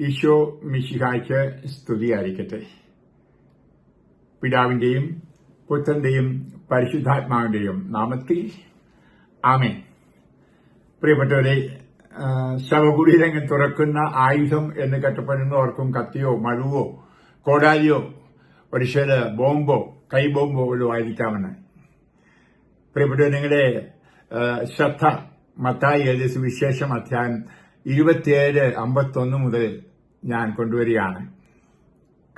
ഈശോ മിശിഹായ്ക്ക് സ്തുതിയായിരിക്കട്ടെ പിതാവിന്റെയും പുത്രന്റെയും പരിശുദ്ധാത്മാവിന്റെയും നാമത്തിൽ ആമേ പ്രിയപ്പെട്ടവരെ ശവകുടീരങ്ങൾ തുറക്കുന്ന ആയുധം എന്ന് കെട്ടപ്പെടുന്നവർക്കും കത്തിയോ മഴുവോ കോടാലിയോ ഒരുശേൽ ബോംബോ കൈബോംബോ ബോംബോ വല്ലതും ആയിരിക്കാമെന്ന്. പ്രിയപ്പെട്ടവർ നിങ്ങളുടെ ശ്രദ്ധ മത്തായി ഏത് സുവിശേഷം അധ്യായം ഇരുപത്തിയേഴ് അമ്പത്തൊന്ന് മുതൽ ഞാൻ കൊണ്ടുവരികയാണ്.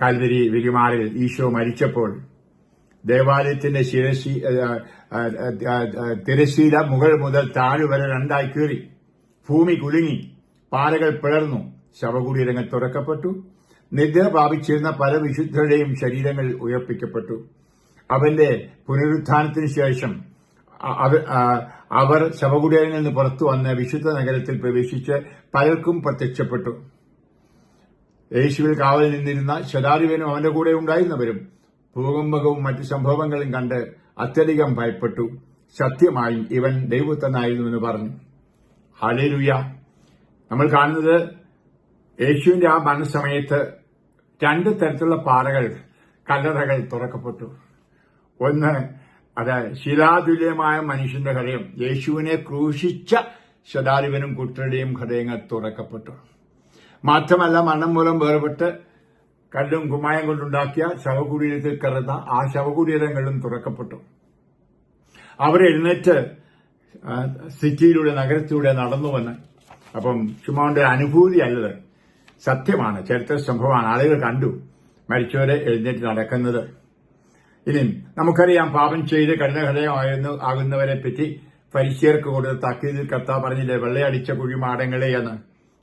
കാൽവരി വിരിമാറിൽ ഈശോ മരിച്ചപ്പോൾ ദേവാലയത്തിന്റെ ശിരശി തിരശീല മുകൾ മുതൽ താഴെ വരെ രണ്ടായി കീറി. ഭൂമി കുലുങ്ങി. പാറകൾ പിളർന്നു. ശവകുടീരങ്ങൾ തുറക്കപ്പെട്ടു. നിദ്ര പ്രാപിച്ചിരുന്ന പല വിശുദ്ധരുടെയും ശരീരങ്ങൾ ഉയർപ്പിക്കപ്പെട്ടു. അവന്റെ പുനരുത്ഥാനത്തിന് ശേഷം അവർ ശവകുടീരങ്ങളിൽ നിന്ന് പുറത്തു വന്ന് വിശുദ്ധ നഗരത്തിൽ പ്രവേശിച്ച് പലർക്കും പ്രത്യക്ഷപ്പെട്ടു. യേശുവിൽ കാവലിൽ നിന്നിരുന്ന ശതാധിപനും അവന്റെ കൂടെ ഉണ്ടായിരുന്നവരും ഭൂകമ്പകവും മറ്റു സംഭവങ്ങളും കണ്ട് അത്യധികം ഭയപ്പെട്ടു. സത്യമായി ഇവൻ ദൈവത്തനായിരുന്നുവെന്ന് പറഞ്ഞു. ഹലേലുയ നമ്മൾ കാണുന്നത് യേശുവിന്റെ ആ മരണസമയത്ത് രണ്ട് തരത്തിലുള്ള പാറകൾ കല്ലറകൾ തുറക്കപ്പെട്ടു. ഒന്ന് അത് ശിലാതുല്യമായ മനുഷ്യന്റെ ഹൃദയം. യേശുവിനെ ക്രൂശിച്ച ശതാധിപനും കുട്ടരുടെയും ഹൃദയങ്ങൾ തുറക്കപ്പെട്ടു. മാത്രമല്ല മണ്ണം മൂലം വേർപെട്ട് കല്ലും കുമ്മായം കൊണ്ടുണ്ടാക്കിയ ശവകുടീരത്തിൽ കിടന്ന ആ ശവകുടീരങ്ങളും തുറക്കപ്പെട്ടു. ആ, സിറ്റിയിലൂടെ നഗരത്തിലൂടെ നടന്നു വന്ന് അപ്പം ചുമ്മാന്റെ അനുഭൂതി അല്ലത് സത്യമാണ്. ചരിത്ര സംഭവമാണ്. ആളുകൾ കണ്ടു. മരിച്ചവരെ എഴുന്നേറ്റ് നടക്കുന്നത്. ഇനി നമുക്കറിയാം പാപം ചെയ്ത് കഠിനഹൃദയമായിരുന്നു ആകുന്നവരെ പറ്റി പരിശീർക്ക് കൊടുത്ത തക്കീതിൽ കത്ത പറഞ്ഞില്ലേ വെള്ളയടിച്ച കുഴിമാടങ്ങളെ എന്ന്.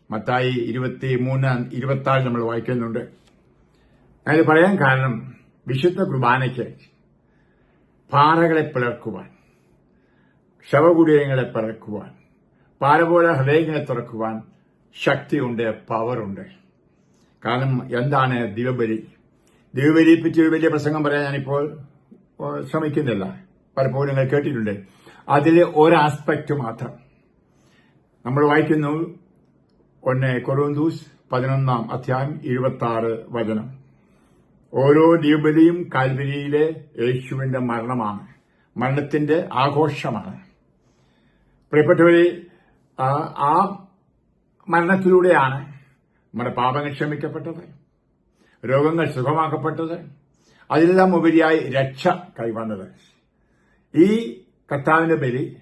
മത്തായി ഇരുപത്തി മൂന്ന് ഇരുപത്തി നമ്മൾ വായിക്കുന്നുണ്ട്. അത് പറയാൻ കാരണം വിശുദ്ധ കുർബാനയ്ക്ക് പാറകളെ പിളർക്കുവാൻ ശവകുടീരങ്ങളെ പിളർക്കുവാൻ പാലപോലെ ഹൃദയങ്ങളെ തുറക്കുവാൻ ശക്തിയുണ്ട് പവറുണ്ട് കാരണം എന്താണ് ദിവബലി ദിവബലിയെ പറ്റി ഒരു വലിയ പ്രസംഗം പറയാൻ ഞാനിപ്പോൾ ശ്രമിക്കുന്നില്ല. പലപ്പോഴും നിങ്ങൾ കേട്ടിട്ടുണ്ട്. അതിലെ ഒരു ആസ്പെക്ട് മാത്രം. നമ്മൾ വായിക്കുന്നു ഒന്ന് കൊറോന്തൂസ് പതിനൊന്നാം അധ്യായം ഇരുപത്തി ആറ് വചനം. ഓരോ ദീപലിയും കാൽവരിയിലെ യേശുവിന്റെ മരണമാണ്. മരണത്തിന്റെ ആഘോഷമാണ്. പ്രിയപ്പെട്ടവരെ ആ മരണത്തിലൂടെയാണ് നമ്മുടെ പാപങ്ങൾ ക്ഷമിക്കപ്പെട്ടത്. രോഗങ്ങൾ സുഖമാക്കപ്പെട്ടത്. അതിലെല്ലാം ഉപരിയായി രക്ഷ കൈവന്നത്. ഈ കർത്താവിന്റെ ബലി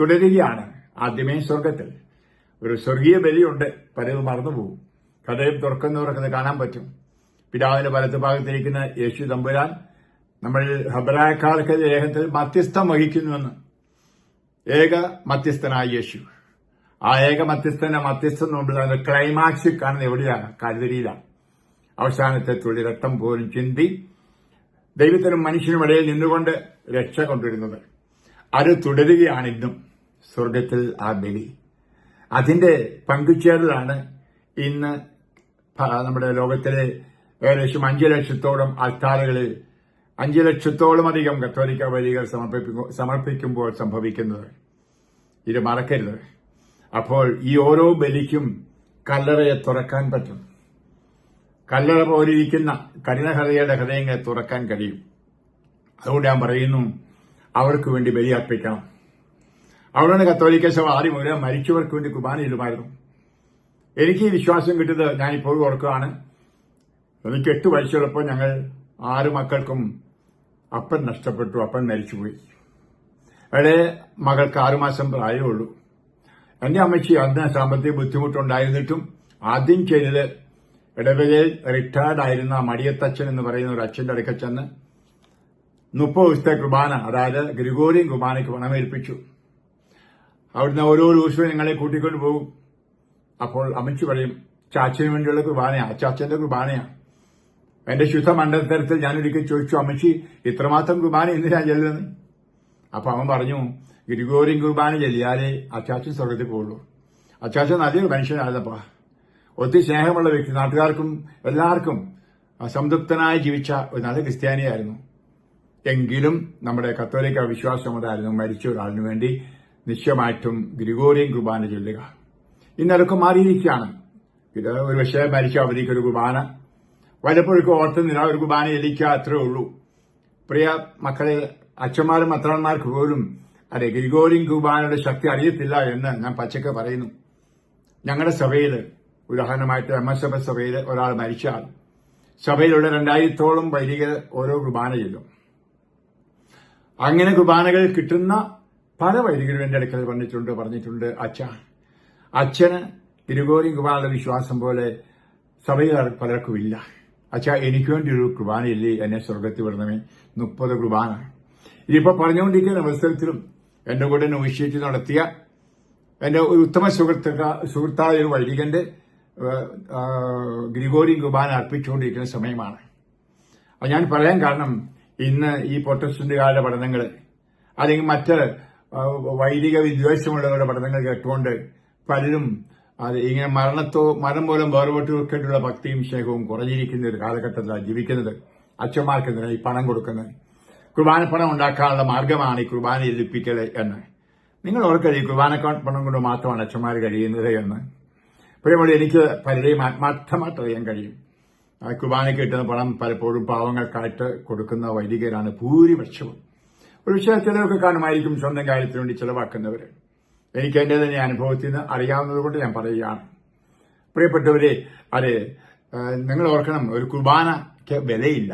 തുടരുകയാണ് ആദ്യമേ സ്വർഗത്തിൽ ഒരു സ്വർഗീയ ബലിയുണ്ട് പലരും മറന്നുപോകും. കഥയും തുറക്കുന്നവർക്കത് അത് കാണാൻ പറ്റും. പിതാവിന്റെ വലത്ത് ഭാഗത്തിരിക്കുന്ന യേശു തമ്പുരാൻ നമ്മൾ ഹബരായക്കാർക്ക് ലേഖനത്തിൽ മധ്യസ്ഥം വഹിക്കുന്നുവെന്ന്. ഏക മധ്യസ്ഥനായ യേശു. ആ ഏക മധ്യസ്ഥന്റെ മധ്യസ്ഥം നോമ്പിൽ അതിന്റെ ക്ലൈമാക്സിൽ കാണുന്ന എവിടെയാണ്? കരുതരിയിലാണ് അവസാനത്തെ തുള്ളി രക്തം പോലും ചിന്തി ദൈവത്തിനും മനുഷ്യനും ഇടയിൽ നിന്നുകൊണ്ട് രക്ഷ കൊണ്ടുവരുന്നത്. അത് തുടരുകയാണ് ഇന്നും സ്വർഗത്തിൽ ആ ബലി. അതിന്റെ പങ്കുചേരലാണ് ഇന്ന് നമ്മുടെ ലോകത്തിലെ ഏകദേശം അഞ്ചു ലക്ഷത്തോളം ആൾക്കാരുകളിൽ അഞ്ചു ലക്ഷത്തോളം അധികം കത്തോലിക്ക വരികൾ സമർപ്പിക്കുമ്പോൾ സംഭവിക്കുന്നത്. ഇത് മറക്കരുത്. അപ്പോൾ ഈ ഓരോ ബലിക്കും കല്ലറയെ തുറക്കാൻ പറ്റും. കല്ലറ പോലിരിക്കുന്ന കഠിനഹൃദയുടെ ഹൃദയങ്ങളെ തുറക്കാൻ കഴിയും. അതുകൊണ്ട് ഞാൻ പറയുന്നു അവർക്ക് വേണ്ടി ബലി അർപ്പിക്കണം. അവിടെയാണ് കത്തോലിക്ക സഭ ആദ്യം മുതലേ മരിച്ചവർക്ക് വേണ്ടി കുർബാനയിലുമായിരുന്നു എനിക്ക് ഈ വിശ്വാസം കിട്ടിയത് ഞാൻ ഇപ്പോഴും ഓർക്കുകയാണ്. എനിക്ക് എട്ട് വയസ്സുള്ളപ്പോൾ ഞങ്ങൾ ആറ് മക്കൾക്കും അപ്പൻ നഷ്ടപ്പെട്ടു അപ്പൻ മരിച്ചുപോയി. അവിടെ മകൾക്ക് ആറുമാസം പ്രായമുള്ളൂ. എന്റെ അമ്മച്ചി അന്ന് സാമ്പത്തിക ബുദ്ധിമുട്ടുണ്ടായിരുന്നിട്ടും ആദ്യം ചെയ്തത് ഇടവകയിൽ റിട്ടയർഡ് ആയിരുന്ന മടിയത്തച്ഛൻ എന്ന് പറയുന്ന ഒരു അച്ഛന്റെ അടുക്കൽ ചെന്ന് മുപ്പത് ദിവസത്തെ കുർബാന അതായത് ഗ്രിഗോറിയൻ കുർബാനയ്ക്ക് പണമേൽപ്പിച്ചു. അവിടുന്ന് ഓരോ ദിവസവും ഞങ്ങളെ കൂട്ടിക്കൊണ്ട് പോകും. അപ്പോൾ അമ്മച്ചി പറയും ചാച്ചന് വേണ്ടിയുള്ള കുർബാനയാ ചാച്ചന്റെ കുർബാനയാ. എന്റെ ശുദ്ധ മണ്ഡലത്തരത്തിൽ ഞാനൊരിക്കൽ ചോദിച്ചു അമ്മച്ചി ഇത്രമാത്രം കുർബാന എന്തിനാ ചെല്ലുന്നത്? അപ്പൊ അവൻ പറഞ്ഞു ഗ്രിഗോറിയൻ കുർബാന ചെല്ലിയാലേ അച്ചാച്ചൻ സ്വർഗത്തിൽ പോകുള്ളൂ അച്ചാച്ചൻ നല്ലൊരു മനുഷ്യനായിരുന്നപ്പാ. ഒത്തിരി സ്നേഹമുള്ള വ്യക്തി നാട്ടുകാർക്കും എല്ലാവർക്കും സംതൃപ്തനായി ജീവിച്ച ഒരു നല്ല ക്രിസ്ത്യാനിയായിരുന്നു. എങ്കിലും നമ്മുടെ കത്തോലിക്ക വിശ്വാസം അതായിരുന്നു മരിച്ച ഒരാളിനു വേണ്ടി നിശ്ചയമായിട്ടും ഗ്രിഗോറിയൻ കുർബാന ചൊല്ലുക. ഇന്നതൊക്കെ മാറിയിരിക്കുകയാണ്. ഇത് ഒരു പക്ഷേ മരിച്ച അവധിക്ക് ഒരു കുർബാന. വല്ലപ്പോഴൊക്കെ നില ഒരു കുർബാന എലിക്കുക അത്രേ ഉള്ളൂ. പ്രിയ മക്കളെ അച്ഛന്മാരും അത്രന്മാർക്ക് പോലും അതെ ഗ്രിഗോറിയൻ കുർബാനയുടെ ശക്തി അറിയത്തില്ല എന്ന് ഞാൻ പച്ചക്ക് പറയുന്നു. ഞങ്ങളുടെ സഭയിൽ ഉദാഹരണമായിട്ട് എം സഭയിൽ ഒരാൾ മരിച്ചാൽ സഭയിലുള്ള രണ്ടായിരത്തോളം വൈദികർ ഓരോ കുർബാന ചെല്ലും അങ്ങനെ കുർബാനകൾ കിട്ടുന്ന പല വൈദികരും എന്റെ അടുക്കൽ വന്നിട്ടുണ്ട് പറഞ്ഞിട്ടുണ്ട് അച്ഛ അച്ഛന് തിരുകോരി കുർബാനയുടെ വിശ്വാസം പോലെ സഭയിൽ പലർക്കും ഇല്ല അച്ഛ എനിക്ക് വേണ്ടി ഒരു കുർബാനയില്ലേ? എന്നെ സ്വർഗത്തിൽ വിടണമേ. മുപ്പത് കുർബാന ഇതിപ്പോ പറഞ്ഞുകൊണ്ടിരിക്കുന്ന അവസരത്തിലും എന്റെ കൂടെ നോയിഷ്യേറ്റ് നടത്തിയ എന്റെ ഒരു ഉത്തമ സുഹൃത്തുക്ക സുഹൃത്തായ ഒരു വൈദികന്റെ ഗ്രിഗോറിയൻ കുർബാന അർപ്പിച്ചുകൊണ്ടിരിക്കുന്ന സമയമാണ്. അത് ഞാൻ പറയാൻ കാരണം ഇന്ന് ഈ പ്രൊട്ടസ്റ്റന്റുകാരുടെ പഠനങ്ങൾ അല്ലെങ്കിൽ മറ്റ് വൈദിക വിദ്വേഷമുള്ളവരുടെ പഠനങ്ങൾ കേട്ടുകൊണ്ട് പലരും അത് ഇങ്ങനെ മരണത്തോ മരണം മൂലം വേർപെട്ടുള്ള ഭക്തിയും സ്നേഹവും കുറഞ്ഞിരിക്കുന്ന ഒരു കാലഘട്ടത്തിലാണ് ജീവിക്കുന്നത്. അച്ഛന്മാർക്ക് എന്തിനാ ഈ പണം കൊടുക്കുന്നത്? കുർബാന പണം ഉണ്ടാക്കാനുള്ള മാർഗമാണ് ഈ കുർബാന എല്ലിപ്പിക്കൽ എന്ന്. നിങ്ങൾ ഓർക്കരുത് ഈ കുർബാന പണം കൊണ്ട് മാത്രമാണ് അച്ഛന്മാർ കഴിയുന്നത് എന്ന്. പ്രിയമുള്ള എനിക്ക് പലരെയും ആത്മാർത്ഥമായിട്ട് അറിയാൻ കഴിയും. കുർബാനയ്ക്ക് കിട്ടുന്ന പണം പലപ്പോഴും പാവങ്ങൾക്കായിട്ട് കൊടുക്കുന്ന വൈദികരാണ് ഭൂരിപക്ഷവും. ഒരു വിഷയം ചിലരൊക്കെ കാണുമായിരിക്കും സ്വന്തം കാര്യത്തിന് വേണ്ടി ചിലവാക്കുന്നവർ എനിക്ക് എന്റെ തന്നെ അനുഭവത്തിൽ നിന്ന് അറിയാവുന്നത് കൊണ്ട് ഞാൻ പറയുകയാണ്. പ്രിയപ്പെട്ടവരെ അതെ നിങ്ങൾ ഓർക്കണം ഒരു കുർബാനയ്ക്ക് വിലയില്ല.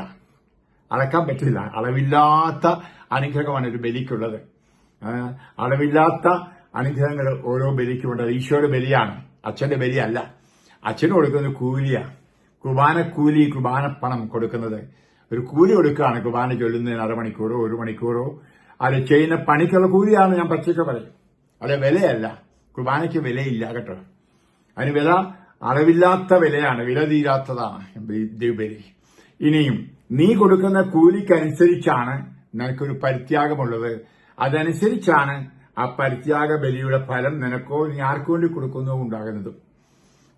അളക്കാൻ പറ്റില്ല. അളവില്ലാത്ത അനുഗ്രഹമാണ് ഒരു ബലിക്കുള്ളത്. അളവില്ലാത്ത അനുഗ്രഹങ്ങൾ ഓരോ ബലിക്കുമുണ്ട് അത് ഈശോയുടെ ബലിയാണ്. അച്ഛന്റെ ബലിയല്ല. അച്ഛന് കൊടുക്കുന്നത് കൂലിയാണ് കുർബാന കൂലി കുർബാന പണം കൊടുക്കുന്നത്. ഒരു കൂലി കൊടുക്കുകയാണ് കുർബാന ചൊല്ലുന്നതിന് അരമണിക്കൂറോ ഒരു മണിക്കൂറോ. അത് ചെയ്യുന്ന പണിക്കുള്ള കൂലിയാണ് ഞാൻ പച്ചയ്ക്ക് പറയും. അത് വിലയല്ല. കുർബാനയ്ക്ക് വിലയില്ല കേട്ടോ. അതിന് വില അളവില്ലാത്ത വിലയാണ്. വില തീരാത്തതാണ്. ദൈവബലി ഇനിയും നീ കൊടുക്കുന്ന കൂലിക്കനുസരിച്ചാണ് നിനക്കൊരു പരിത്യാഗമുള്ളത്. അതനുസരിച്ചാണ് ആ പരിത്യാഗ ബലിയുടെ ഫലം നിനക്കോ നീ ആർക്കു വേണ്ടി കൊടുക്കുന്നോ ഉണ്ടാകുന്നതും?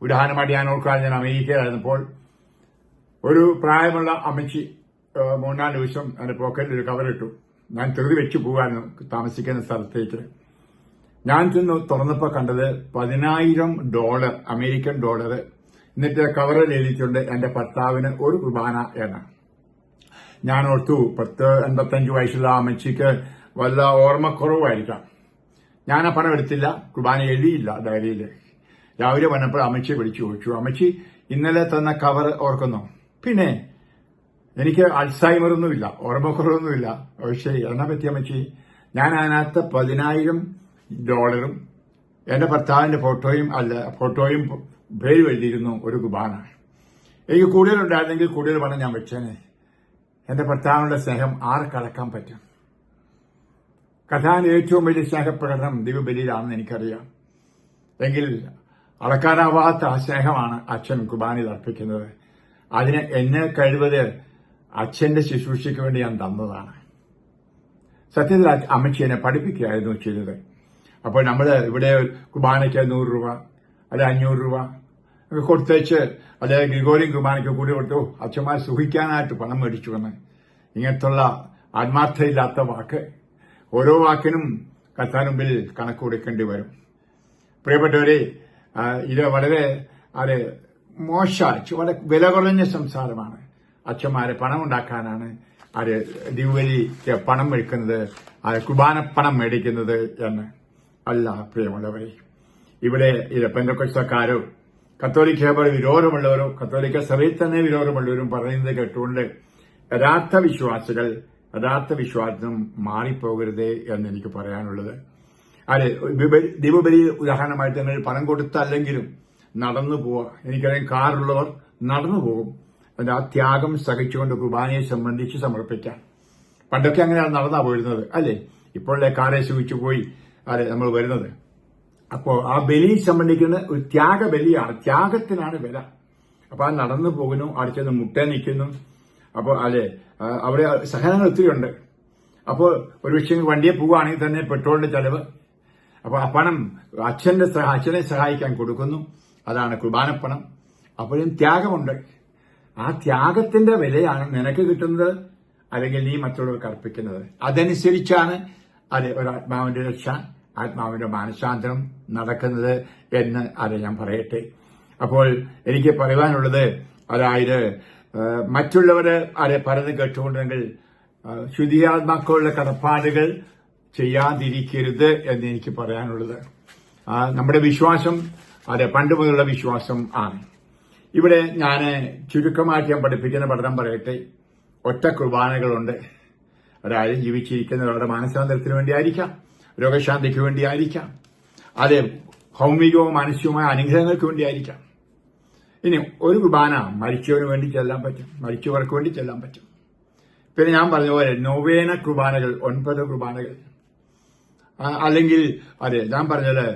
ഉദാഹരണമായിട്ട് ഞാൻ ഓർക്കാൻ ഞാൻ അമേരിക്കയിലായിരുന്നപ്പോൾ ഒരു പ്രായമുള്ള അമ്മച്ചി മൂന്നാം ദിവസം എന്റെ പോക്കറ്റിൽ ഒരു കവറിട്ടു ഞാൻ തെറി വെച്ച് പോകാനും താമസിക്കുന്ന സ്ഥലത്തേക്ക്. ഞാൻ ചെന്ന് തുറന്നപ്പോ കണ്ടത് പതിനായിരം ഡോളർ അമേരിക്കൻ ഡോളർ. എന്നിട്ട് കവറിൽ എഴുതിയിട്ടുണ്ട് എന്റെ ഭർത്താവിന് ഒരു കുർബാന എന്ന് ഞാൻ ഓർത്തു പത്ത് എൺപത്തഞ്ച് വയസ്സുള്ള അമ്മച്ചിക്ക് വല്ല ഓർമ്മക്കുറവായിരിക്കാം. ഞാൻ ആ പണം എടുത്തില്ല കുർബാന എഴുതിയില്ല ഡയറിയിൽ രാവിലെ വന്നപ്പോൾ അമ്മച്ചിയെ വിളിച്ചു ചോദിച്ചു. അമ്മച്ചി ഇന്നലെ തന്ന കവർ ഓർക്കുന്നു? പിന്നെ എനിക്ക് അൾസൈമറൊന്നുമില്ല ഓർമ്മക്കുറവൊന്നുമില്ല. പക്ഷേ എന്നാ പറ്റി അമ്മച്ചി? ഞാൻ അതിനകത്ത് പതിനായിരം ഡോളറും എന്റെ ഭർത്താവിന്റെ ഫോട്ടോയും അല്ല ഫോട്ടോയും പേര് എഴുതിയിരുന്നു ഒരു കുബാന എനിക്ക് കൂടുതലുണ്ടായിരുന്നെങ്കിൽ കൂടുതൽ പണം ഞാൻ വെച്ചേനെ. എന്റെ ഭർത്താവിന്റെ സ്നേഹം ആർക്കടക്കാൻ പറ്റും? കഥാൻ ഏറ്റവും വലിയ സ്നേഹപ്രകടനം ദിവ്യബലിയിലാണെന്ന് എനിക്കറിയാം. എങ്കിൽ അളക്കാനാവാത്ത ആ സ്നേഹമാണ് അച്ഛൻ കുർബാനയിൽ അർപ്പിക്കുന്നത്. അതിന് എന്നെ കഴിവത് അച്ഛന്റെ ശുശ്രൂഷയ്ക്ക് വേണ്ടി ഞാൻ തന്നതാണ്. സത്യത്തിൽ അമ്മച്ചി എന്നെ പഠിപ്പിക്കുകയായിരുന്നു ചെയ്തത്. അപ്പോൾ നമ്മൾ ഇവിടെ കുർബാനയ്ക്ക് നൂറ് രൂപ അല്ലെ അഞ്ഞൂറ് രൂപ കൊടുത്തേച്ച് അല്ലെ ഗ്രിഗോറിയൻ കുർബാനയ്ക്ക് കൂടി കൊടുത്തു. അച്ഛന്മാർ സുഖിക്കാനായിട്ട് പണം മേടിച്ചു വന്ന്. ഇങ്ങനത്തുള്ള ആത്മാർത്ഥയില്ലാത്ത വാക്ക് ഓരോ വാക്കിനും കഥാ മുമ്പിൽ കണക്ക് കൊടുക്കേണ്ടി വരും. പ്രിയപ്പെട്ടവരെ ഇത് വളരെ അത് മോശ വളരെ വില കുറഞ്ഞ സംസാരമാണ്. അച്ഛന്മാരെ പണം ഉണ്ടാക്കാനാണ് അത് ദിവലിക്ക് പണം മേടിക്കുന്നത് അത് പണം മേടിക്കുന്നത് എന്ന്. അല്ല പ്രിയമുള്ളവരെ ഇവിടെ ഇത് പെന്തക്കൊച്ചക്കാരോ കത്തോലിക്ക വിരോധമുള്ളവരോ കത്തോലിക്ക സഭയിൽ തന്നെ വിരോധമുള്ളവരും പറയുന്നത് കേട്ടുകൊണ്ട് യഥാർത്ഥ വിശ്വാസികൾ യഥാർത്ഥ വിശ്വാസം മാറിപ്പോകരുതേ എന്ന് എനിക്ക് പറയാനുള്ളത്. അതെ ദൈവബലി ഉദാഹരണമായി തന്നെ പണം കൊടുത്തല്ലെങ്കിലും നടന്നു പോവുക എനിക്കറിയാം കാറുള്ളവർ നടന്നു പോകും. അതിന്റെ ആ ത്യാഗം സഹിച്ചുകൊണ്ട് കുർബാനയെ സംബന്ധിച്ച് സമർപ്പിക്കാം. പണ്ടൊക്കെ അങ്ങനെയാണ് നടന്നാ പോയിരുന്നത് അല്ലേ? ഇപ്പോഴല്ലേ കാറെ സൂചിച്ചു പോയി അതെ നമ്മൾ വരുന്നത്. അപ്പോ ആ ബലി സംബന്ധിക്കുന്ന ഒരു ത്യാഗ ബലിയാണ് ത്യാഗത്തിനാണ് വില. അപ്പൊ ആ നടന്നു പോകുന്നു അടുത്തത് മുട്ട നിൽക്കുന്നു. അപ്പോൾ അല്ലെ അവിടെ സഹനങ്ങൾ ഒത്തിരി ഉണ്ട്. അപ്പോൾ ഒരു പക്ഷേ വണ്ടിയെ പോവുകയാണെങ്കിൽ തന്നെ പെട്രോളിന്റെ ചെലവ്. അപ്പോൾ ആ പണം അച്ഛന്റെ അച്ഛനെ സഹായിക്കാൻ കൊടുക്കുന്നു. അതാണ് കുർബാനപ്പണം. അപ്പോഴും ത്യാഗമുണ്ട്. ആ ത്യാഗത്തിന്റെ വിലയാണ് നിനക്ക് കിട്ടുന്നത് അല്ലെങ്കിൽ നീ മറ്റുള്ളവർക്ക് അർപ്പിക്കുന്നത്. അതനുസരിച്ചാണ് അത് ഒരു ആത്മാവിന്റെ രക്ഷ ആത്മാവിന്റെ മാനസാന്തരം നടക്കുന്നത് എന്ന് അത് ഞാൻ പറയട്ടെ. അപ്പോൾ എനിക്ക് പറയുവാനുള്ളത് അതായത് ആ, മറ്റുള്ളവര് അത് പറയുന്നത് കേട്ടുകൊണ്ടെങ്കിൽ ശുദ്ധിയാത്മാക്കളുടെ കടപ്പാടുകൾ ചെയ്യാതിരിക്കരുത് എന്ന് എനിക്ക് പറയാനുള്ളത്. നമ്മുടെ വിശ്വാസം അത് പണ്ട് മുതലുള്ള വിശ്വാസം ആണ്. ഇവിടെ ഞാൻ ചുരുക്കമായിട്ട് ഞാൻ പഠിപ്പിക്കുന്ന പഠനം പറയട്ടെ. ഒറ്റ കുർബാനകളുണ്ട്. അതായത് ജീവിച്ചിരിക്കുന്നവരുടെ മാനസാന്തരത്തിന് വേണ്ടിയായിരിക്കാം. രോഗശാന്തിക്ക് വേണ്ടിയായിരിക്കാം. അത് ഭൗമികവും മാനസികവുമായ അനുഗ്രഹങ്ങൾക്ക് വേണ്ടിയായിരിക്കാം. ഇനി ഒരു കുർബാന മരിച്ചവന് വേണ്ടി ചെല്ലാൻ പറ്റും മരിച്ചവർക്ക് വേണ്ടി ചെല്ലാൻ പറ്റും. പിന്നെ ഞാൻ പറഞ്ഞ പോലെ നൊവേന കുർബാനകൾ ഒൻപത് കുർബാനകൾ. അല്ലെങ്കിൽ അതെ ഞാൻ പറഞ്ഞത്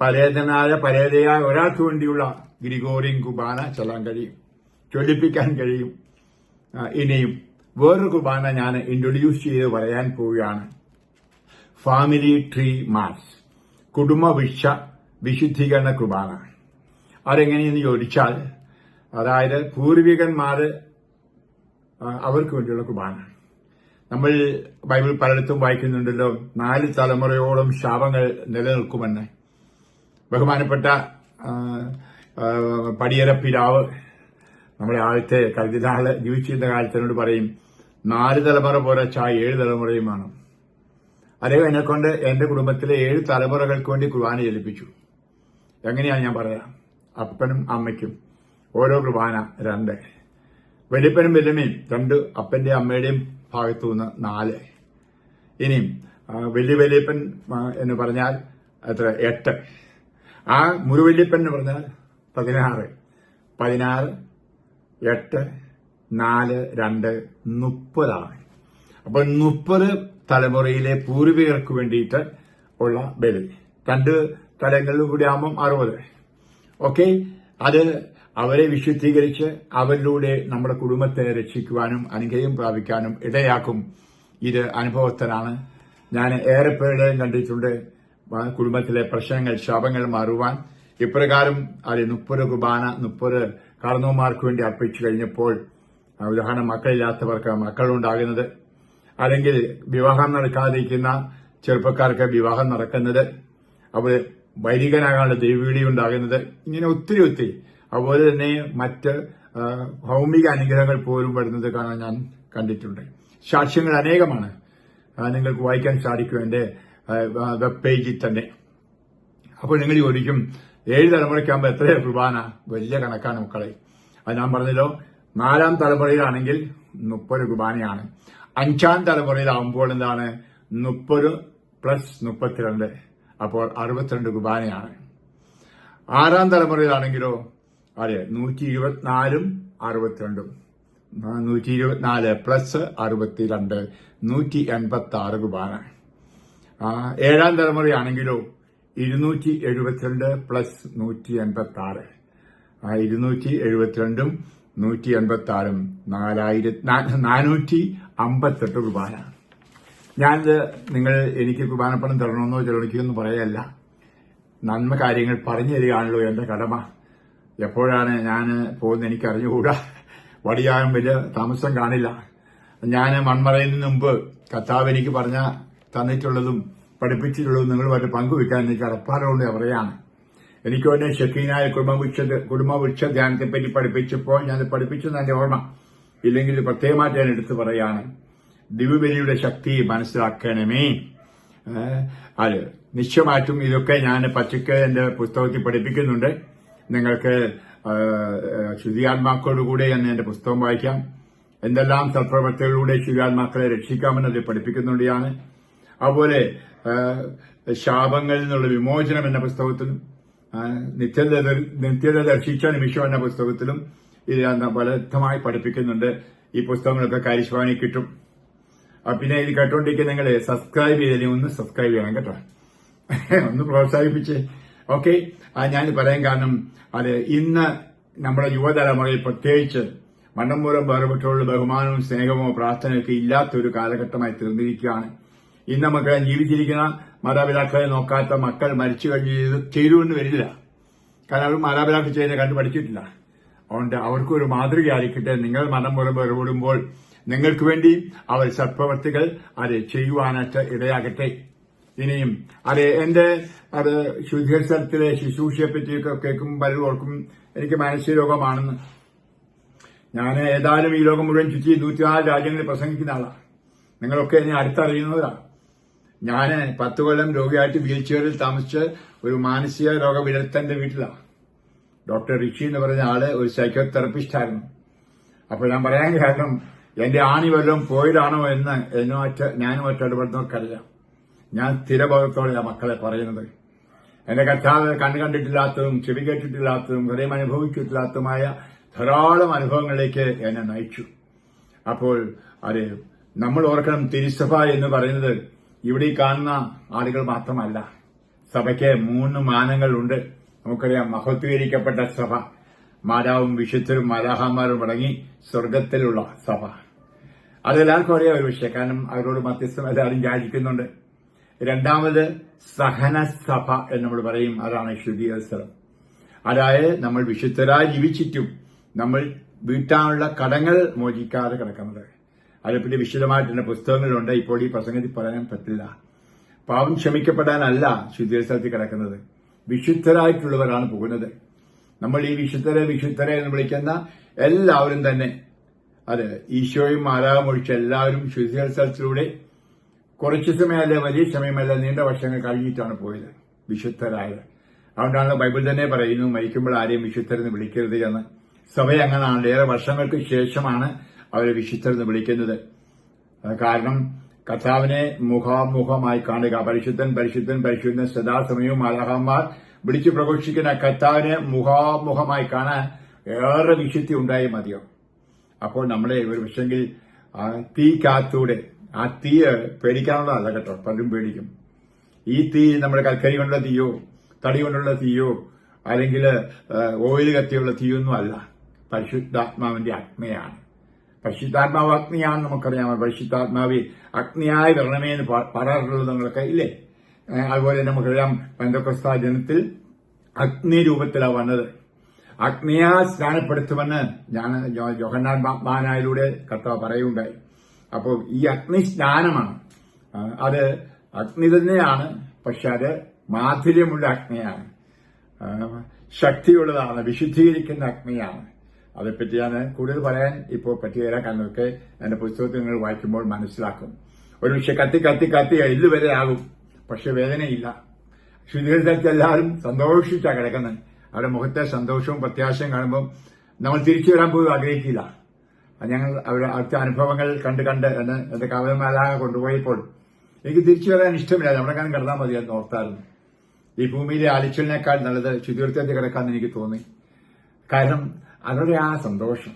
പരേതനായ പരേതയായ ഒരാൾക്ക് വേണ്ടിയുള്ള ഗ്രിഗോറിയൻ കുർബാന ചെല്ലാൻ കഴിയും ചൊല്ലിപ്പിക്കാൻ കഴിയും. ഇനിയും വേറൊരു കുർബാന ഞാൻ ഇൻട്രൊഡ്യൂസ് ചെയ്ത് പറയാൻ പോവുകയാണ്. ഫാമിലി ട്രീ മാസ് കുടുംബ വിശ വിശുദ്ധീകരണ കുർബാന. അതെങ്ങനെയെന്ന് ചോദിച്ചാൽ അതായത് പൂർവികന്മാർ അവർക്ക് വേണ്ടിയുള്ള കുർബാന. നമ്മൾ ബൈബിൾ പലയിടത്തും വായിക്കുന്നുണ്ടല്ലോ നാല് തലമുറയോളം ശാപങ്ങൾ നിലനിൽക്കുമെന്ന്. ബഹുമാനപ്പെട്ട പടിയര പിതാവ് നമ്മുടെ ആദ്യത്തെ കരുതിനാൾ ജീവിച്ചിരുന്ന കാലത്തിനോട് പറയും നാല് തലമുറ പോലെ ചായ ഏഴ് തലമുറയും വേണം. അദ്ദേഹം എന്നെക്കൊണ്ട് എന്റെ കുടുംബത്തിലെ ഏഴ് തലമുറകൾക്ക് വേണ്ടി കുർബാന ചൊല്ലിപ്പിച്ചു എങ്ങനെയാണ് ഞാൻ പറയാം? അപ്പനും അമ്മയ്ക്കും. ഓരോ കുർബാന രണ്ട്. വലിയപ്പനും വല്യമ്മയും രണ്ട് അപ്പന്റെയും അമ്മയുടെയും ഭാഗത്തു നിന്ന് നാല്. ഇനിയും വലിയ വലിയപ്പൻ എന്ന് പറഞ്ഞാൽ എത്ര? എട്ട്. ആ മുരുവല്യപ്പൻ എന്ന് പറഞ്ഞാൽ പതിനാറ്. പതിനാറ് എട്ട് നാല് രണ്ട് മുപ്പതാണ്. അപ്പൊ മുപ്പത് തലമുറയിലെ പൂർവികർക്ക് വേണ്ടിയിട്ട് ഉള്ള ബലി. രണ്ട് തലങ്ങളിൽ കൂടി ആകുമ്പം അറുപത്. ഓക്കെ? അത് അവരെ വിശുദ്ധീകരിച്ച് അവരിലൂടെ നമ്മുടെ കുടുംബത്തെ രക്ഷിക്കുവാനും അനുഗ്രഹം പ്രാപിക്കാനും ഇടയാക്കും. ഇത് അനുഭവസ്ഥനാണ്. ഞാൻ ഏറെ പേരെ കണ്ടിട്ടുണ്ട്. കുടുംബത്തിലെ പ്രശ്നങ്ങൾ ശാപങ്ങൾ മാറുവാൻ. ഇപ്രകാരം അത് മുപ്പത് കുർബാന മുപ്പത് കാർന്നോമാർക്ക് വേണ്ടി അർപ്പിച്ചു കഴിഞ്ഞപ്പോൾ ഉദാഹരണം മക്കളില്ലാത്തവർക്ക് മക്കളുണ്ടാകുന്നത് അല്ലെങ്കിൽ വിവാഹം നടക്കാതിരിക്കുന്ന ചെറുപ്പക്കാർക്ക് വിവാഹം നടക്കുന്നത്. അവർ വൈദികനാകാനുള്ള ദൈവവിളി ഉണ്ടാകുന്നത് ഇങ്ങനെ ഒത്തിരി ഒത്തിരി. അതുപോലെ തന്നെ മറ്റ് ഭൗമിക അനുഗ്രഹങ്ങൾ പോലും വരുന്നത് കാണാൻ ഞാൻ കണ്ടിട്ടുണ്ട്. സാക്ഷ്യങ്ങൾ അനേകമാണ്. നിങ്ങൾക്ക് വായിക്കാൻ സാധിക്കും എന്റെ വെബ് പേജിൽ തന്നെ. അപ്പോൾ നിങ്ങൾ ചോദിക്കും ഏഴ് തലമുറയ്ക്കാകുമ്പോൾ എത്ര കുർബാന? വലിയ കണക്കാണ് മക്കളെ. അത് ഞാൻ പറഞ്ഞല്ലോ നാലാം തലമുറയിലാണെങ്കിൽ മുപ്പത് കുർബാനയാണ്. അഞ്ചാം തലമുറയിലാവുമ്പോൾ എന്താണ്? മുപ്പത് പ്ലസ് മുപ്പത്തിരണ്ട്. അപ്പോൾ അറുപത്തിരണ്ട് കുർബാനയാണ്. ആറാം തലമുറയിലാണെങ്കിലോ അതെ നൂറ്റി ഇരുപത്തിനാലും അറുപത്തിരണ്ടും. നൂറ്റി ഇരുപത്തിനാല് പ്ലസ് അറുപത്തിരണ്ട് നൂറ്റി എൺപത്തി ആറ് കുർബാന ഏഴാം തലമുറയാണെങ്കിലോ ഇരുന്നൂറ്റി എഴുപത്തിരണ്ട് പ്ലസ് നൂറ്റി എൺപത്തി ആറ് ഇരുന്നൂറ്റി എഴുപത്തിരണ്ടും നൂറ്റി എൺപത്തി ആറും നാലായിരത്തി നാനൂറ്റി അമ്പത്തെട്ട് കുർബാന. ഞാനിത് നിങ്ങൾ എനിക്ക് കുർബാനപ്പണം തരണമെന്നോ ചെലവഴിക്കുമെന്ന് പറയല്ല. നന്മ കാര്യങ്ങൾ പറഞ്ഞു തരികയാണല്ലോ എന്റെ കടമ. എപ്പോഴാണ് ഞാൻ പോകുന്നത് എനിക്ക് അറിഞ്ഞുകൂടാ വടിയാകും വലിയ താമസം കാണില്ല. ഞാൻ മൺമറയുന്നതിന് മുമ്പ് കർത്താവ് എനിക്ക് പറഞ്ഞ തന്നിട്ടുള്ളതും പഠിപ്പിച്ചിട്ടുള്ളതും നിങ്ങളുമായിട്ട് പങ്കുവെക്കാൻ എനിക്ക് അടപ്പാടുകൊണ്ട് പറയാണ് എനിക്ക് തന്നെ ഷെക്കീനായ കുടുംബവൃക്ഷ കുടുംബവൃക്ഷ ധ്യാനത്തെപ്പറ്റി പഠിപ്പിച്ചപ്പോൾ ഞാൻ പഠിപ്പിച്ചത് എന്റെ ഓർമ്മ. ഇല്ലെങ്കിൽ പ്രത്യേകമായിട്ട് ഞാൻ എടുത്തു പറയാണ് ദിവ്യബലിയുടെ ശക്തി മനസ്സിലാക്കണമേ. അത് നിശ്ചയമായിട്ടും ഇതൊക്കെ ഞാൻ പച്ചക്ക് എന്റെ പുസ്തകത്തിൽ പഠിപ്പിക്കുന്നുണ്ട്. നിങ്ങൾക്ക് ശുദ്ധിയാത്മാക്കളോടുകൂടെ ഞാൻ എന്റെ പുസ്തകം വായിക്കാം. എന്തെല്ലാം സൽപ്രവർത്തികളിലൂടെ ശുദ്ധിയാത്മാക്കളെ രക്ഷിക്കാമെന്നത് പഠിപ്പിക്കുന്നുണ്ട് ഞാൻ. അതുപോലെ ശാപങ്ങളിൽ നിന്നുള്ള വിമോചനം എന്ന പുസ്തകത്തിലും നിത്യത നിത്യത ദർശിച്ച നിമിഷം എന്ന പുസ്തകത്തിലും ഇത് ബലദ്ധമായി പഠിപ്പിക്കുന്നുണ്ട്. ഈ പുസ്തകങ്ങളൊക്കെ കാര്യശ്വാനി കിട്ടും. പിന്നെ ഇത് കേട്ടോണ്ടിരിക്കുന്ന നിങ്ങൾ സബ്സ്ക്രൈബ് ചെയ്തില്ലെങ്കിൽ ഒന്ന് സബ്സ്ക്രൈബ് ചെയ്യണം കേട്ടോ. ഒന്ന് പ്രോത്സാഹിപ്പിച്ച്. ഓക്കെ ഞാൻ പറയാൻ കാരണം അത് ഇന്ന് നമ്മുടെ യുവതലമുറയിൽ പ്രത്യേകിച്ച് മണ്ണമ്പൂരം വേർപെട്ടുള്ള ബഹുമാനവും സ്നേഹമോ പ്രാർത്ഥനയൊക്കെ ഇല്ലാത്തൊരു കാലഘട്ടമായി തീർന്നിരിക്കുകയാണ്. ഇന്ന് നമുക്ക് ജീവിച്ചിരിക്കുന്ന മാതാപിതാക്കളെ നോക്കാത്ത മക്കൾ മരിച്ചു കഴിഞ്ഞ് ചെയ്തുകൊണ്ട് വരില്ല. കാരണം അവർ മാതാപിതാക്കൾ ചെയ്യുന്ന കണ്ടു പഠിച്ചിട്ടില്ല. അതുകൊണ്ട് അവർക്കൊരു മാതൃകയായിരിക്കട്ടെ. നിങ്ങൾ മനം മുറമ്പ് ഇടപെടുമ്പോൾ നിങ്ങൾക്ക് വേണ്ടി അവർ സത്പ്രവർത്തികൾ അത് ചെയ്യുവാനായിട്ട് ഇടയാകട്ടെ. ഇനിയും അത് എന്റെ അത് ശുദ്ധീകരണത്തിലെ ശുശ്രൂഷയെ പറ്റിയൊക്കെ കേൾക്കും പലരും ഓർക്കും. എനിക്ക് മാനസിക രോഗമാണെന്ന്. ഞാൻ ഏതായാലും ഈ ലോകം മുഴുവൻ ചുറ്റി നൂറ്റിനാല് രാജ്യങ്ങളിൽ പ്രസംഗിക്കുന്ന ആളാണ് നിങ്ങളൊക്കെ എന്നെ അടുത്തറിയുന്നവരാണ് ഞാൻ പത്ത് കൊല്ലം രോഗിയായിട്ട് വീൽ ചെയറിൽ താമസിച്ച് ഒരു മാനസിക രോഗ വിദഗ്ധന്റെ വീട്ടിലാണ് ഡോക്ടർ ഋഷി എന്ന് പറഞ്ഞ ആൾ ഒരു സൈക്കോ തെറപ്പിസ്റ്റായിരുന്നു അപ്പോൾ ഞാൻ പറയാൻ കാരണം എന്റെ ആണി വല്ലതും പോയതാണോ എന്ന് എന്നുമായിട്ട് ഞാനും മറ്റു ഇടപെടുന്നവർക്കറിയാം ഞാൻ സ്ഥിരബോധത്തോടെ ആ മക്കളെ പറയുന്നത്. എന്റെ കർത്താവ് കണ്ണു കണ്ടിട്ടില്ലാത്തതും ചെവി കേട്ടിട്ടില്ലാത്തതും ഹൃദയം അനുഭവിച്ചിട്ടില്ലാത്തതുമായ ധാരാളം അനുഭവങ്ങളിലേക്ക് എന്നെ നയിച്ചു. അപ്പോൾ അത് നമ്മൾ ഓർക്കണം തിരുസഭ എന്ന് പറയുന്നത് ഇവിടെ കാണുന്ന ആളുകൾ മാത്രമല്ല. സഭയ്ക്ക് മൂന്ന് മാനങ്ങളുണ്ട്. നമുക്കറിയാം മഹത്വീകരിക്കപ്പെട്ട സഭ. മാരാവും വിശുദ്ധരും മാലാഹമാരും അടങ്ങി സ്വർഗത്തിലുള്ള സഭ. അതെല്ലാവർക്കും അറിയാം ഒരു വിഷയം. കാരണം അവരോട് മധ്യസ്ഥം എല്ലാവരും യാചിക്കുന്നുണ്ട്. രണ്ടാമത് സഹന സഭ എന്ന് നമ്മൾ പറയും. അതാണ് ശുദ്ധീകരണം അതായത് നമ്മൾ വിശുദ്ധരായി ജീവിച്ചിട്ടും നമ്മൾ വീട്ടാനുള്ള കടങ്ങൾ മോചിക്കാതെ കിടക്കുന്നത്. അതിനെപ്പറ്റി വിശദമായിട്ടുള്ള പുസ്തകങ്ങളുണ്ട്. ഇപ്പോൾ ഈ പ്രസംഗത്തിൽ പറയാൻ പറ്റില്ല. പാവം ക്ഷമിക്കപ്പെടാനല്ല ശുദ്ധീകരണത്തിൽ കിടക്കുന്നത്. വിശുദ്ധരായിട്ടുള്ളവരാണ് പോകുന്നത്. നമ്മൾ ഈ വിശുദ്ധരെ വിശുദ്ധരെ എന്ന് വിളിക്കുന്ന എല്ലാവരും തന്നെ അതെ ഈശോയും മാലാവും ഒഴിച്ച് എല്ലാവരും ശുദ്ധീകരണത്തിലൂടെ കുറച്ച് സമയമല്ല വലിയ സമയമല്ല നീണ്ട വർഷങ്ങൾ കഴിഞ്ഞിട്ടാണ് പോയത് വിശുദ്ധരായത്. അതുകൊണ്ടാണ് ബൈബിൾ തന്നെ പറയുന്നു മരിക്കുമ്പോൾ ആരെയും വിശുദ്ധരെന്ന് വിളിക്കരുത് എന്ന്. സഭ അങ്ങനെയാണ് ഏറെ വർഷങ്ങൾക്ക് ശേഷമാണ് അവരെ വിശുദ്ധരെന്ന് വിളിക്കുന്നത്. കാരണം കർത്താവിനെ മുഖാമുഖമായി കാണുക പരിശുദ്ധൻ പരിശുദ്ധൻ പരിശുദ്ധൻ സദാസമയവും അലഹന്മാർ വിളിച്ചു പ്രഘോഷിക്കുന്ന കർത്താവിനെ മുഖാമുഖമായി കാണാൻ ഏറെ വിശുദ്ധി ഉണ്ടായി മതിയോ? അപ്പോൾ നമ്മളെ ഒരു പക്ഷെങ്കിൽ ആ കാത്തൂടെ ആ തീയെ പേടിക്കാനുള്ളതല്ല കേട്ടോ പലരും പേടിക്കും. ഈ തീ നമ്മുടെ കൽക്കരി കൊണ്ടുള്ള തീയോ തടി കൊണ്ടുള്ള തീയോ അല്ലെങ്കിൽ ഓയിൽ കത്തിയുള്ള തീയൊന്നും അല്ല. പരിശുദ്ധാത്മാവിന്റെ അഗ്നിയാണ് പരിശുദ്ധാത്മാവ് അഗ്നിയാണെന്ന് നമുക്കറിയാം. പരിശുദ്ധാത്മാവ് അഗ്നിയായി വരണമേ എന്ന് പറയാറുള്ളത് നിങ്ങളൊക്കെ ഇല്ലേ? അതുപോലെ തന്നെ നമുക്കറിയാം പന്തക്കൊസ്ത ജനത്തിൽ അഗ്നി രൂപത്തിലാണ് വന്നത്. അഗ്നിയാ സ്നാനപ്പെടുത്തുമെന്ന് ഞാൻ ജോഹന്നാൻ ബാനായിലൂടെ കർത്താവ് പറയുകയുണ്ടായി. അപ്പോൾ ഈ അഗ്നി സ്നാനമാണ് അത് അഗ്നി തന്നെയാണ് പക്ഷെ അത് മാധുര്യമുള്ള അഗ്നിയാണ്. ശക്തിയുള്ളതാണ് വിശുദ്ധീകരിക്കുന്ന അഗ്നിയാണ്. അതേപ്പറ്റി ഞാൻ കൂടുതൽ പറയാൻ ഇപ്പോൾ പറ്റിയ കാരണമൊക്കെ എന്റെ പുസ്തകത്തിൽ നിങ്ങൾ വായിക്കുമ്പോൾ മനസ്സിലാക്കും. ഒരു പക്ഷെ കത്തി കത്തി കത്തി എല്ലുവരെ ആകും. പക്ഷെ വേദനയില്ല. ശുദ്ധീകരിച്ച എല്ലാവരും സന്തോഷിച്ചാണ് കിടക്കുന്നത് അവരുടെ മുഖത്തെ സന്തോഷവും പ്രത്യാശയും കാണുമ്പോൾ നമ്മൾ തിരിച്ചു വരാൻ പോലും ആഗ്രഹിക്കില്ല. ഞങ്ങൾ അവരുടെ അടുത്ത അനുഭവങ്ങൾ കണ്ട് കണ്ട് എന്നെ എന്റെ കവലമാലാകെ കൊണ്ടുപോയപ്പോൾ എനിക്ക് തിരിച്ചു വരാൻ ഇഷ്ടമില്ല. നമ്മുടെ കാലം കിടന്നാൽ മതി എന്ന് ഓർത്തായിരുന്നു. ഈ ഭൂമിയിലെ അലിച്ചലിനേക്കാൾ നല്ലത് ശുദ്ധീർത്തത്തിൽ കിടക്കാമെന്ന് എനിക്ക് തോന്നി. കാരണം അവരുടെ ആ സന്തോഷം.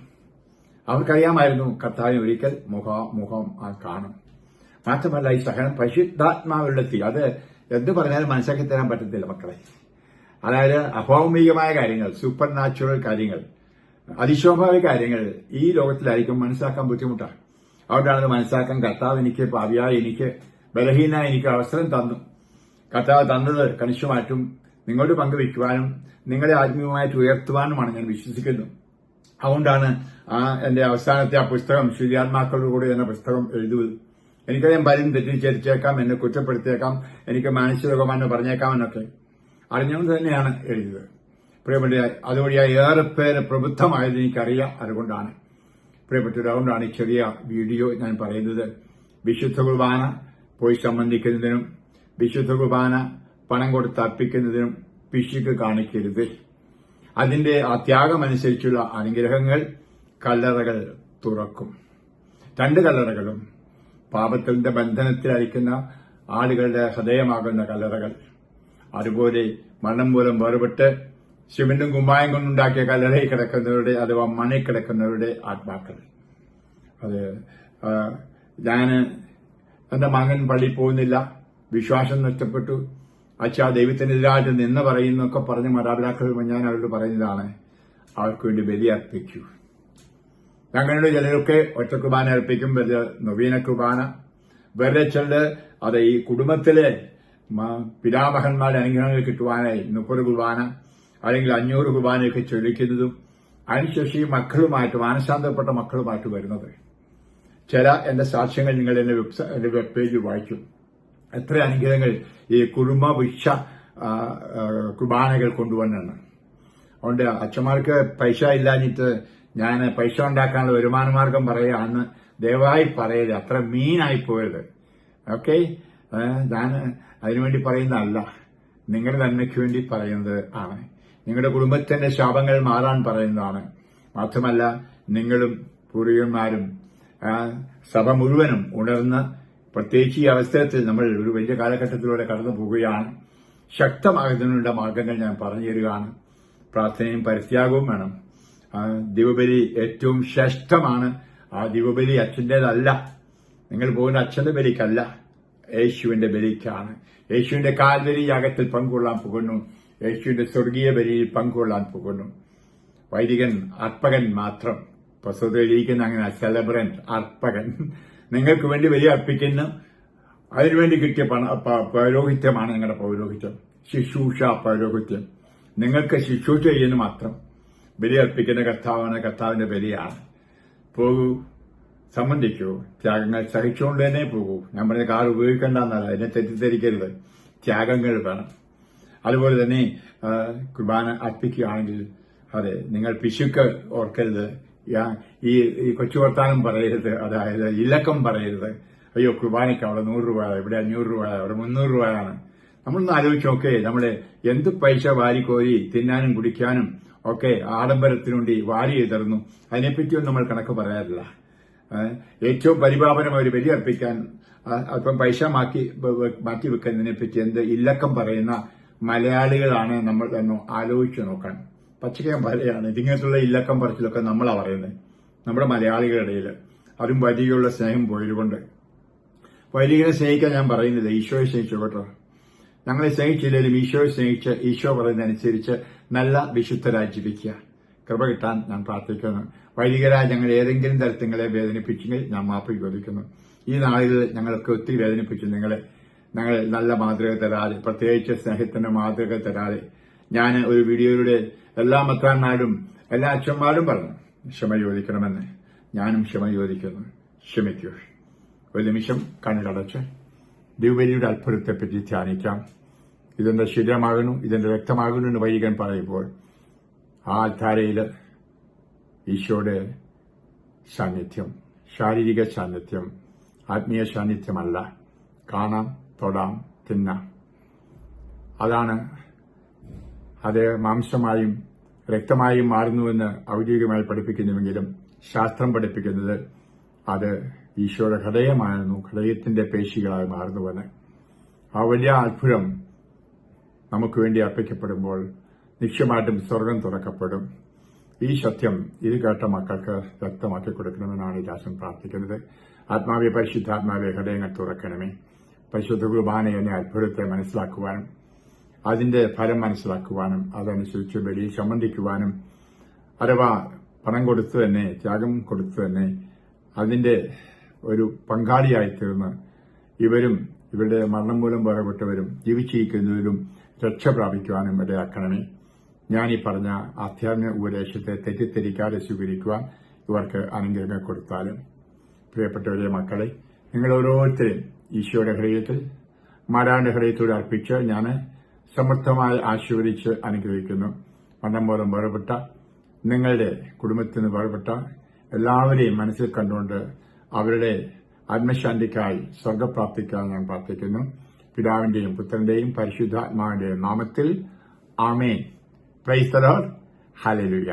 അവർക്കറിയാമായിരുന്നു കർത്താവിന് ഒരിക്കൽ മുഖം ആ കാണും. മാത്രമല്ല ഈ സഹനം പരിശുദ്ധാത്മാവുള്ള തീ അത് എന്ത് പറഞ്ഞാലും മനസ്സിലാക്കി തരാൻ പറ്റത്തില്ല മക്കളെ. അതായത് അഭൗമികമായ കാര്യങ്ങൾ സൂപ്പർ നാച്ചുറൽ കാര്യങ്ങൾ അതിശോഭാവിക കാര്യങ്ങൾ ഈ ലോകത്തിലായിരിക്കും മനസ്സിലാക്കാൻ ബുദ്ധിമുട്ടാണ് അതുകൊണ്ടാണ് അത് മനസ്സിലാക്കാൻ കർത്താവ് എനിക്ക് പാവിയായി എനിക്ക് ബലഹീന എനിക്ക് അവസരം തന്നു. കർത്താവ് തന്നത് കണിശമായിട്ടും നിങ്ങളോട് പങ്കുവയ്ക്കുവാനും നിങ്ങളെ ആത്മീയമായിട്ട് ഉയർത്തുവാനുമാണ് ഞാൻ വിശ്വസിക്കുന്നു. അതുകൊണ്ടാണ് ആ എന്റെ അവസാനത്തെ ആ പുസ്തകം ശുദ്ധിയാത്മാക്കളോട് കൂടി എന്ന പുസ്തകം എഴുതുന്നത്. എനിക്കറിയാം പലരും തെറ്റിദ്ധരിച്ചേക്കാം എന്നെ കുറ്റപ്പെടുത്തിയേക്കാം എനിക്ക് മാനസിക രോഗമാണെന്ന് പറഞ്ഞേക്കാം എന്നൊക്കെ അറിഞ്ഞുകൊണ്ട് തന്നെയാണ് എഴുതിയത്. പ്രിയപ്പെട്ട അതുവഴിയായി ഏറെ പേര് പ്രബുദ്ധമായത് എനിക്കറിയാം അതുകൊണ്ടാണ്. പ്രിയപ്പെട്ടത് അതുകൊണ്ടാണ് ഈ ചെറിയ വീഡിയോ ഞാൻ പറയുന്നത്. വിശുദ്ധ കുർബാന പോയി സംബന്ധിക്കുന്നതിനും വിശുദ്ധ കുർബാന പണം കൊടുത്ത് അർപ്പിക്കുന്നതിനും പിശുക്ക് കാണിക്കരുത്. അതിന്റെ ആ ത്യാഗം ത്യാഗമനുസരിച്ചുള്ള അനുഗ്രഹങ്ങൾ കല്ലറകൾ തുറക്കും. രണ്ട് കല്ലറകളും പാപത്തിന്റെ ബന്ധനത്തിലയക്കുന്ന ആളുകളുടെ ഹൃദയമാകുന്ന കല്ലറകൾ. അതുപോലെ മരണം മൂലം വേർപെട്ട് സിമെന്റും കുമ്മായം കൊണ്ടുണ്ടാക്കിയ കല്ലറയിൽ കിടക്കുന്നവരുടെ അഥവാ മണി കിടക്കുന്നവരുടെ ആത്മാക്കൾ. അത് ഞാൻ എന്റെ മകൻ പള്ളി പോകുന്നില്ല. വിശ്വാസം നഷ്ടപ്പെട്ടു. അച്ഛാ ദൈവത്തിനെതിരായിട്ട് നിന്ന് പറയുന്നൊക്കെ പറഞ്ഞ് മാതാപിതാക്കൾ ഞാൻ അവരോട് പറയുന്നതാണ്. അവർക്ക് വേണ്ടി ബലി അർപ്പിക്കൂ ഞങ്ങളുടെ ചിലരൊക്കെ ഒറ്റ കുർബാന അർപ്പിക്കും വെറുതെ നവീന കുർബാന വേറെ ചിലത് അത് ഈ കുടുംബത്തിലെ പിതാമഹന്മാരുടെ അനുഗ്രഹങ്ങൾ കിട്ടുവാനായി മുപ്പത് കുർബാന അല്ലെങ്കിൽ അഞ്ഞൂറ് കുർബാനയൊക്കെ ചൊല്ലിക്കുന്നതും അതിനുശേഷം ഈ മക്കളുമായിട്ട് മാനസാന്തരപ്പെട്ട മക്കളുമായിട്ട് വരുന്നത്. ചില എന്റെ സാക്ഷ്യങ്ങൾ നിങ്ങൾ എന്റെ വെബ്സൈറ്റ് വെബ് പേജിൽ വായിക്കും. എത്ര അനുഗ്രഹങ്ങൾ ഈ കുടുംബ ആ, കുർബാനകൾ കൊണ്ടുവന്നാണ് അതുകൊണ്ട് അച്ഛന്മാർക്ക് പൈസ ഇല്ലാഞ്ഞിട്ട് ഞാൻ പൈസ ഉണ്ടാക്കാനുള്ള വരുമാന മാർഗം പറയുകയാണ് ദയവായി പറയരുത്. അത്ര മീനായി പോയത്. ഓക്കെ ഞാൻ അതിനുവേണ്ടി പറയുന്നതല്ല. നിങ്ങളുടെ നന്മയ്ക്ക് വേണ്ടി പറയുന്നത് ആണ്. നിങ്ങളുടെ കുടുംബത്തിന്റെ ശാപങ്ങൾ മാറാൻ പറയുന്നതാണ്. മാത്രമല്ല നിങ്ങളും പൂർവികന്മാരും സഭ മുഴുവനും ഉണർന്ന് പ്രത്യേകിച്ച് ഈ അവസരത്തിൽ നമ്മൾ ഒരു വലിയ കാലഘട്ടത്തിലൂടെ കടന്നു പോവുകയാണ് ശക്തമാകുന്നതിനുള്ള മാർഗങ്ങൾ ഞാൻ പറഞ്ഞു തരികയാണ്. പ്രാർത്ഥനയും പരിത്യാഗവും വേണം. ദിവബലി ഏറ്റവും ശ്രേഷ്ഠമാണ്. ആ ദിവബലി അച്ഛന്റെതല്ല. നിങ്ങൾ പോകുന്ന അച്ഛന്റെ ബലിക്കല്ല. യേശുവിന്റെ ബലിക്കാണ്. യേശുവിന്റെ കാൽവരി യാഗത്തിൽ പങ്കുകൊള്ളാൻ പോകുന്നു. യേശുവിന്റെ സ്വർഗീയ ബലിയിൽ പങ്കുകൊള്ളാൻ പോകുന്നു. വൈദികൻ അർപ്പകൻ മാത്രം. പ്രസവത്തിലിരിക്കുന്ന അങ്ങനെ സെലബ്രന്റ് അർപ്പകൻ. നിങ്ങൾക്ക് വേണ്ടി ബലി അർപ്പിക്കുന്നു. അതിനുവേണ്ടി കിട്ടിയ പൗരോഹിത്യമാണ് നിങ്ങളുടെ പൗരോഹിത്യം. ശുശ്രൂഷ പൗരോഹിത്യം. നിങ്ങൾക്ക് ശുശ്രൂഷ ചെയ്യുന്നു മാത്രം. ബലി അർപ്പിക്കുന്ന കർത്താവാണ് കർത്താവിന്റെ ബലിയാണ് പോകൂ സംബന്ധിക്കൂ ത്യാഗങ്ങൾ സഹിച്ചുകൊണ്ട് തന്നെ പോകൂ. ഞാൻ പറഞ്ഞ കാർ ഉപയോഗിക്കേണ്ടെന്നല്ല എന്നെ തെറ്റിദ്ധരിക്കരുത്. ത്യാഗങ്ങൾ വേണം. അതുപോലെ തന്നെ കുർബാന അർപ്പിക്കുകയാണെങ്കിൽ അതെ നിങ്ങൾ പിശുക്ക് ഓർക്കരുത്. ഈ കൊച്ചു വർത്താനം പറയരുത്. അതായത് ഇലക്കം പറയരുത്. അയ്യോ കുർബാനയ്ക്ക് അവിടെ നൂറ് രൂപ ഇവിടെ അഞ്ഞൂറ് രൂപ അവിടെ മുന്നൂറ് രൂപയാണ്. നമ്മളൊന്ന് ആലോചിച്ച് നോക്കേ നമ്മൾ എന്ത് പൈസ വാരിക്കോരി തിന്നാനും കുടിക്കാനും ഒക്കെ ആഡംബരത്തിനു വേണ്ടി വാരി എതിർന്നു. അതിനെപ്പറ്റിയൊന്നും നമ്മൾ കണക്ക് പറയാറില്ല. ഏറ്റവും പരിപാവനം അവർ ബലി അർപ്പിക്കാൻ ആ, അല്പം പൈസ മാറ്റി വെ- വെ- മാറ്റി വെക്കുന്നതിനെ പറ്റി എന്ത് ഇല്ലക്കം പറയുന്ന മലയാളികളാണ് നമ്മൾ തന്നെ ആലോചിച്ചു നോക്കാൻ. പച്ചക്കയം പറയാണ് ഇതിങ്ങനത്തുള്ള ഇല്ലക്കം പറച്ചിലൊക്കെ നമ്മളാ പറയുന്നത് നമ്മുടെ മലയാളികളുടെ ഇടയിൽ അതും വലിയുള്ള സ്നേഹം പോയതുകൊണ്ട്. വലിയ സ്നേഹിക്കാൻ ഞാൻ പറയുന്നില്ല. ഈശോയെ സ്നേഹിച്ചു കേട്ടോ. ഞങ്ങളെ സ്നേഹിച്ചില്ലെങ്കിലും ഈശോയെ സ്നേഹിച്ച് ഈശോ പറയുന്നതനുസരിച്ച് നല്ല വിശുദ്ധരായി ജീവിക്കുക കൃപ കിട്ടാൻ ഞാൻ പ്രാർത്ഥിക്കുന്നു. വൈദികരായ ഞങ്ങൾ ഏതെങ്കിലും തരത്തിൽ നിങ്ങളെ വേദനിപ്പിച്ചെങ്കിൽ ഞാൻ മാപ്പ് ചോദിക്കുന്നു. ഈ നാളിൽ ഞങ്ങൾക്ക് ഒത്തിരി വേദനിപ്പിച്ചു നിങ്ങളെ. ഞങ്ങൾ നല്ല മാതൃക തരാതെ പ്രത്യേകിച്ച് സ്നേഹത്തിന്റെ മാതൃക തരാതെ. ഞാൻ ഒരു വീഡിയോയിലൂടെ എല്ലാ മക്കാന്മാരും എല്ലാ അച്ഛന്മാരും പറഞ്ഞു ക്ഷമ ചോദിക്കണമെന്ന്. ഞാനും ക്ഷമ ചോദിക്കുന്നു. ക്ഷമിക്കൂ. ഒരു നിമിഷം കണ്ണുകടച്ച് ദിവബലിയുടെ അത്ഭുതത്തെപ്പറ്റി ധ്യാനിക്കാം. ഇതെന്റെ ശരീരമാകുന്നു? ഇതെന്റെ രക്തമാകുന്നു എന്ന് വൈകൻ പറയുമ്പോൾ ആ ധാരയിൽ ഈശോയുടെ സാന്നിധ്യം ശാരീരിക സാന്നിധ്യം ആത്മീയ സാന്നിധ്യമല്ല. കാണാം തൊടാം തിന്നാം. അതാണ് അത് മാംസമായും രക്തമായും മാറുന്നുവെന്ന് ഔദ്യോഗികമായി പഠിപ്പിക്കുന്നുവെങ്കിലും ശാസ്ത്രം പഠിപ്പിക്കുന്നത് അത് ഈശോയുടെ ഹൃദയമായിരുന്നു ഹൃദയത്തിന്റെ പേശികളായി മാറുന്നുവെന്ന് ആ വലിയ അത്ഭുതം നമുക്ക് വേണ്ടി അർപ്പിക്കപ്പെടുമ്പോൾ നിശ്ചയമായിട്ടും സ്വർഗം തുറക്കപ്പെടും. ഈ സത്യം ഇത് കേട്ട മക്കൾക്ക് വ്യക്തമാക്കി കൊടുക്കണമെന്നാണ് ഈ രാശം പ്രാർത്ഥിക്കുന്നത്. ആത്മാവെ പരിശുദ്ധാത്മാവെ ഹൃദയങ്ങൾ തുറക്കണമേ. പരിശുദ്ധ കുർബാന എന്നെ അത്ഭുതത്തെ മനസ്സിലാക്കുവാനും അതിന്റെ ഫലം മനസ്സിലാക്കുവാനും അതനുസരിച്ച് ബലിയിൽ സംബന്ധിക്കുവാനും അഥവാ പണം കൊടുത്തു തന്നെ ത്യാഗം കൊടുത്തു തന്നെ അതിന്റെ ഒരു പങ്കാളിയായി തീർന്ന് ഇവരും ഇവരുടെ മരണം മൂലം വേർപെട്ടവരും ജീവിച്ചിരിക്കുന്നവരും രക്ഷ പ്രാപിക്കുവാനും ഇടയാക്കണമേ ഞാൻ ഈ പറഞ്ഞ ആധ്യാത്മിക ഉപദേശത്തെ തെറ്റിദ്ധരിക്കാതെ സ്വീകരിക്കുവാൻ ഇവർക്ക് അനുഗ്രഹങ്ങൾ കൊടുത്താലും. പ്രിയപ്പെട്ടവരെ മക്കളെ നിങ്ങൾ ഓരോരുത്തരും ഈശോയുടെ ഹൃദയത്തിൽ മാരാന്റെ ഹൃദയത്തോട് അർപ്പിച്ച് ഞാൻ സമർത്ഥമായി ആശീർവദിച്ച് അനുഗ്രഹിക്കുന്നു. മണ്ണം മൂലം വേർപെട്ട നിങ്ങളുടെ കുടുംബത്തിൽ നിന്ന് വേർപെട്ട എല്ലാവരെയും മനസ്സിൽ കണ്ടുകൊണ്ട് അവരുടെ ആത്മശാന്തിക്കായി സ്വർഗപ്രാപ്തിക്കായി ഞാൻ പ്രാർത്ഥിക്കുന്നു. പിതാവിന്റെയും പുത്രന്റെയും പരിശുദ്ധാത്മാവിന്റെയും നാമത്തിൽ ആമേ പ്രൈസ് ഹല്ലേലൂയ